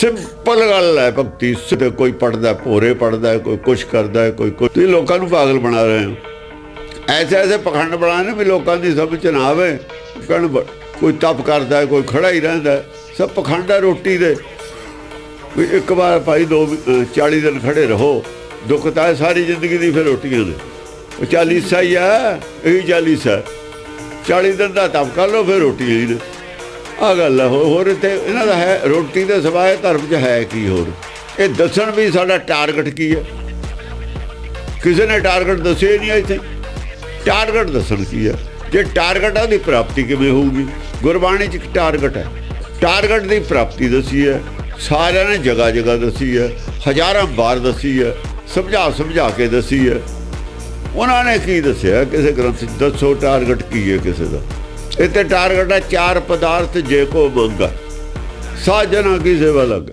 Simple ਗੱਲ ਹੈ ਭਗਤੀ, ਸਿੱਧੇ, ਕੋਈ ਪੜਦਾ ਭੋਰੇ ਪੜਦਾ ਕੋਈ ਕੁਛ ਕਰਦਾ, ਕੋਈ ਕੁਛ। ਤੁਸੀਂ ਲੋਕਾਂ ਨੂੰ ਪਾਗਲ ਬਣਾ ਰਹੇ ਹੋ। ਐਸੇ ਐਸੇ ਪਖੰਡ ਬਣਾਣੇ ਵੀ ਲੋਕਾਂ ਦੀ ਸਮਝ ਚ ਨਾ ਆਵੇ। ਕਹਿਣ ਬ- ਕੋਈ ਤਪ ਕਰਦਾ ਕੋਈ ਖੜਾ ਹੀ ਰਹਿੰਦਾ ਸਭ ਪਖੰਡ ਹੈ ਰੋਟੀ ਦੇ। ਵੀ ਇੱਕ ਵਾਰ ਭਾਈ ਦੋ ਅਹ 40 ਦਿਨ ਖੜੇ ਰਹੋ। ਦੁੱਖ ਤਾਂ ਸਾਰੀ ਜ਼ਿੰਦਗੀ ਦੀ ਫਿਰ ਰੋਟੀਆਂ ਨੇ ਉਹ 40 ਸਹੀ ਹੈ ਇਹ 40 ਹੈ 40 ਦਿਨ ਦਾ ਤਪ ਕਰ ਲਓ, ਫਿਰ ਰੋਟੀਆਂ ਹੀ ਨੇ। ਆ ਗੱਲ ਹੈ ਹੋਰ ਹੋਰ ਤੇ ਇਹਨਾਂ ਦਾ ਹੈ, ਰੋਟੀ ਦੇ ਸਿਵਾਏ ਧਰਮ 'ਚ ਹੈ ਕੀ ਹੋਰ? ਇਹ ਦੱਸਣ ਵੀ ਸਾਡਾ ਟਾਰਗੇਟ ਕੀ ਹੈ? ਕਿਸੇ ਨੇ ਟਾਰਗੇਟ ਦੱਸਿਆ ਹੀ ਨਹੀਂ ਇੱਥੇ। ਟਾਰਗੇਟ ਦੱਸਣ ਕੀ ਹੈ ਜੇ ਟਾਰਗੇਟ ਹੈ ਉਹਦੀ ਪ੍ਰਾਪਤੀ ਕਿਵੇਂ ਹੋਊਗੀ? ਗੁਰਬਾਣੀ 'ਚ ਟਾਰਗੇਟ ਹੈ। ਟਾਰਗੇਟ ਦੀ ਪ੍ਰਾਪਤੀ ਦੱਸੀ ਹੈ, ਸਾਰਿਆਂ ਨੇ ਜਗ੍ਹਾ ਜਗ੍ਹਾ ਦੱਸੀ ਹੈ, ਹਜ਼ਾਰਾਂ ਵਾਰ ਦੱਸੀ ਹੈ, ਸਮਝਾ ਸਮਝਾ ਕੇ ਦੱਸੀ ਹੈ। ਉਹਨਾਂ ਨੇ ਕੀ ਦੱਸਿਆ? ਕਿਸੇ ਗ੍ਰੰਥ 'ਚ ਦੱਸੋ, ਟਾਰਗੇਟ ਕੀ ਹੈ ਕਿਸੇ ਦਾ? ਇੱਥੇ ਟਾਰਗੇਟ ਹੈ ਚਾਰ ਪਦਾਰਥ ਜੇ ਕੋ ਮੰਗਾ ਸਾਜਣਾ ਕੀ ਸੇਵਾ ਲੱਗ?